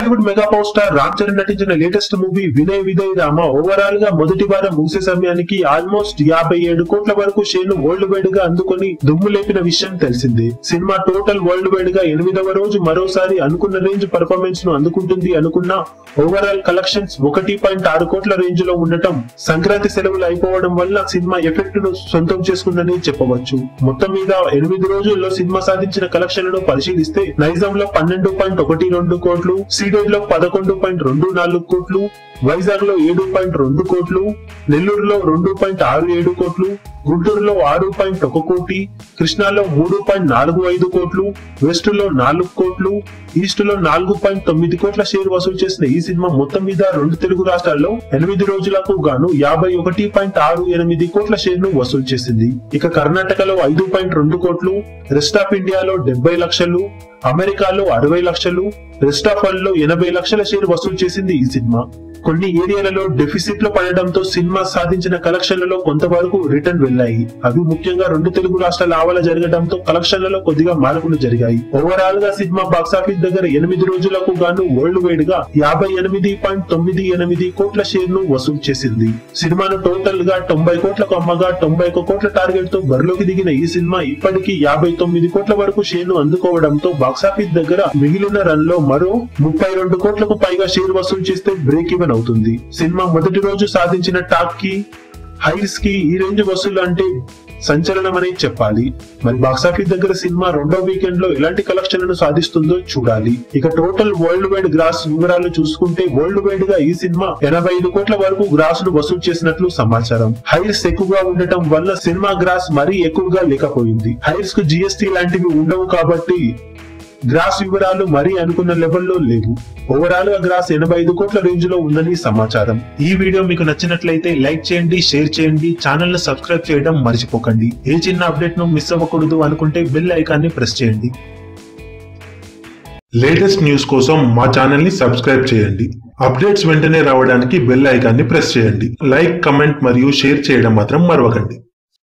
Tollywood mega power star Ram Charan నటించిన latest movie Vinay Vijay Rama ఓవరాల్గా మొదటి వారం ముగిసే సమయానికి ఆల్మోస్ట్ యాభై ఏడు కోట్ల వరకు షేర్ను వరల్డ్ వైడ్గా అందుకుని దుమ్ము లేపిన విషయం తెలిసింది. సినిమా టోటల్ వరల్డ్ వైడ్గా ఎనిమిదవ రోజు మరోసారి అనుకున్న రేంజ్ పర్ఫార్మెన్స్ను అందుకుంటుంది అనుకున్న ఓవరాల్ కలెక్షన్స్ ఒకటి పాయింట్ ఆరు కోట్ల రేంజ్లో ఉండటం సంక్రాంతి సెలవులు అయిపోవడం వల్ల సినిమా ఎఫెక్ట్ను సొంతం చేసుకుందని చెప్పవచ్చు. మొత్తం మీద ఎనిమిది రోజుల్లో సినిమా సాధించిన కలెక్షన్లను పరిశీలిస్తే నైజాం లో పన్నెండు పాయింట్ ఒకటి రెండు కోట్లు సి లో పదకొండు పాయింట్ రెండు నాలుగు కోట్లు వైజాగ్లో ఏడు పాయింట్ రెండు కోట్లు నెల్లూరులో రెండు పాయింట్ ఆరు ఏడు కోట్లు గుంటూరులో ఆరు పాయింట్ ఒక కోటి కృష్ణాలో మూడు పాయింట్ నాలుగు ఐదు కోట్లు వెస్ట్లో నాలుగు కోట్లు ఈస్ట్లో నాలుగు పాయింట్ తొమ్మిది కోట్ల షేర్ వసూలు చేసిన ఈ సినిమా మొత్తం మీద రెండు తెలుగు రాష్ట్రాల్లో ఎనిమిది రోజులకు గాను యాభై ఒకటి పాయింట్ ఆరు ఎనిమిది కోట్ల షేర్ను వసూలు చేసింది. ఇక కర్ణాటకలో ఐదు పాయింట్ రెండు కోట్లు రెస్ట్ ఆఫ్ ఇండియాలో డెబ్బై లక్షలు అమెరికాలో అరవై లక్షలు రెస్ట్ ఆఫ్ వరల్డ్లో ఎనభై లక్షల షేర్ వసూలు చేసింది ఈ సినిమా. కొన్ని ఏరియాలలో డెఫిసిట్లో పడడంతో సినిమా సాధించిన కలెక్షన్లలో కొంతవరకు రిటర్న్ వెళ్ళాయి అవి ముఖ్యంగా రెండు తెలుగు రాష్ట్రాల ఆవల జరగడంతో కలెక్షన్లలో కొద్దిగా మార్పులు జరిగాయి. ఓవరాల్గా సినిమా బాక్సాఫీస్ దగ్గర ఎనిమిది రోజులకు గాను వరల్డ్ వైడ్గా యాభై ఎనిమిది పాయింట్ తొమ్మిది ఎనిమిది కోట్ల షేర్ను వసూలు చేసింది. సినిమాను టోటల్గా తొంభై కోట్లకు అమ్మగా తొంభై ఒక్క కోట్ల టార్గెట్తో బరిలోకి దిగిన ఈ సినిమా ఇప్పటికీ యాభై తొమ్మిది కోట్ల వరకు షేర్ను అందుకోవడంతో బాక్సాఫీస్ దగ్గర మిగిలిన రన్లో మరో ముప్పై రెండు కోట్లకు పైగా షేర్ వసూలు చేస్తే బ్రేక్ ఈవెన్ అవుతుంది. సినిమా మొదటి రోజు సాధించిన టాక్కి హైస్కి ఈ రేంజ్ వసూలు అంటే సంచలనం అనేది చెప్పాలి. మరి బాక్సాఫీస్ దగ్గర సినిమా రెండో వీకెండ్లో ఎలాంటి కలెక్షన్లను సాధిస్తుందో చూడాలి. ఇక టోటల్ వరల్డ్ వైడ్ గ్రాస్ వివరాలు చూసుకుంటే వరల్డ్ వైడ్గా ఈ సినిమా ఎనభై ఐదు కోట్ల వరకు గ్రాస్ను వసూలు చేసినట్లు సమాచారం. హైర్స్ ఎక్కువగా ఉండటం వల్ల సినిమా గ్రాస్ మరీ ఎక్కువగా లేకపోయింది. హైర్స్కు జిఎస్టీ లాంటివి ఉండవు కాబట్టి గ్రాస్ వివరాలు మరీ అనుకున్న లెవెల్లో లేవు. ఓవరాల్గా గ్రాస్ ఎనభై ఐదు కోట్ల రేంజ్లో ఉందని సమాచారం. ఈ వీడియో మీకు నచ్చినట్లయితే లైక్ చేయండి షేర్ చేయండి ఛానల్ను సబ్స్క్రైబ్ చేయడం మర్చిపోకండి. ఏ చిన్న అప్డేట్ను మిస్ అవ్వకూడదు అనుకుంటే బెల్ ఐకాన్ని ప్రెస్ చేయండి. లేటెస్ట్ న్యూస్ కోసం మా ఛానల్ని సబ్స్క్రైబ్ చేయండి. అప్డేట్స్ వెంటనే రావడానికి బెల్ ఐకాన్ని ప్రెస్ చేయండి. లైక్ కమెంట్ మరియు షేర్ చేయడం మాత్రం మరవకండి.